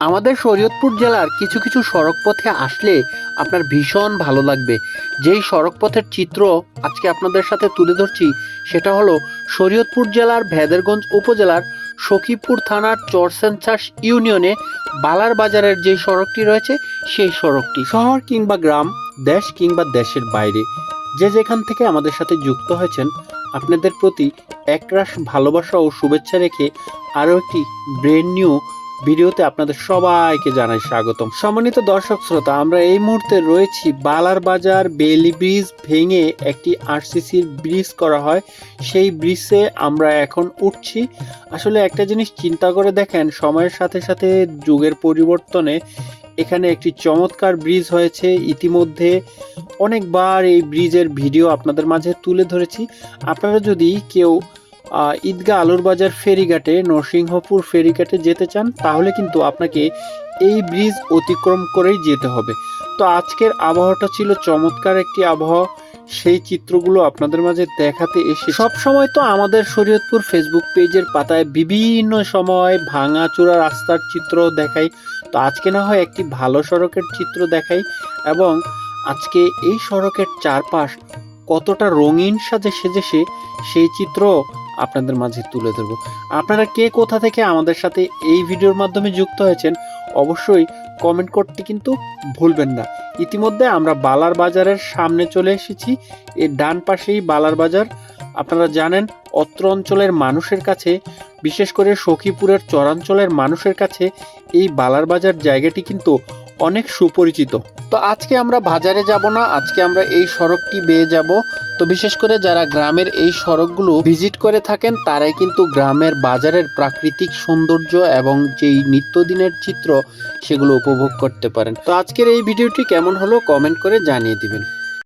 আমাদের শরীয়তপুর জেলার কিছু কিছু সড়ক পথে আসলে আপনার ভীষণ ভালো লাগবে। যেই সড়ক পথের চিত্র আজকে আপনাদের সাথে তুলে ধরছি, সেটা হলো শরীয়তপুর জেলার ভেদেরগঞ্জ উপজেলার সখীপুর থানার চরসেনচাষ ইউনিয়নে বালার বাজারের যে সড়কটি রয়েছে, সেই সড়কটি। শহর কিংবা গ্রাম, দেশ কিংবা দেশের বাইরে, যে যেখান থেকে আমাদের সাথে যুক্ত হয়েছেন, আপনাদের প্রতি একরাশ ভালোবাসা ও শুভেচ্ছা রেখে আরও একটি ব্রেন নিউ ভিডিওতে আপনাদের সবাইকে জানাই স্বাগতম। সম্মানিত দর্শক শ্রোতা, আমরা এই মুহূর্তে রয়েছি বালার বাজার বেলি ব্রিজ ভেঙে একটি আরসিসির ব্রিজ করা হয়। সেই ব্রিজে আমরা এখন উঠছি। আসলে একটা জিনিস চিন্তা করে দেখেন, সময়ের সাথে সাথে যুগের পরিবর্তনে এখানে একটি চমৎকার ব্রিজ হয়েছে। ইতিমধ্যে অনেকবার এই ব্রিজের ভিডিও আপনাদের মাঝে তুলে ধরেছি। আপনারা যদি কেউ ঈদগাহ আলুর বাজার ফেরিঘাটে নরসিংহপুর ফেরিঘাটে যেতে চান, তাহলে কিন্তু আপনাকে এই ব্রিজ অতিক্রম করেই যেতে হবে। তো আজকের আবহাওয়াটা ছিল চমৎকার একটি আবহাওয়া। সেই চিত্রগুলো আপনাদের মাঝে দেখাতে এসে সব সময় তো আমাদের শরীয়তপুর ফেসবুক পেজের পাতায় বিভিন্ন সময় ভাঙাচোরা রাস্তার চিত্র দেখাই। তো আজকে না হয় একটি ভালো সড়কের চিত্র দেখাই এবং আজকে এই সড়কের চারপাশ কতটা রঙিন সাজে সেজেছে সেই চিত্র আপনাদের মাঝে তুলে ধরবো। আপনারা কে কোথা থেকে আমাদের সাথে এই ভিডিওর মাধ্যমে যুক্ত হয়েছেন, অবশ্যই কমেন্ট করতে কিন্তু ভুলবেন না। ইতিমধ্যে আমরা বালার বাজারের সামনে চলে এসেছি। এর ডান পাশেই বালার বাজার। আপনারা জানেন, অত্র অঞ্চলের মানুষের কাছে, বিশেষ করে সখীপুরের চরাঞ্চলের মানুষের কাছে এই বালার বাজার জায়গাটি কিন্তু অনেক সুপরিচিত। তো আজকে আমরা বাজারে যাব না, আজকে আমরা এই সড়কটি বেয়ে যাব। তো বিশেষ করে যারা গ্রামের এই সড়কগুলো ভিজিট করে থাকেন, তারাই কিন্তু গ্রামের বাজারের প্রাকৃতিক সৌন্দর্য এবং যেই নিত্যদিনের চিত্র, সেগুলো উপভোগ করতে পারেন। তো আজকের এই ভিডিওটি কেমন হলো কমেন্ট করে জানিয়ে দিবেন।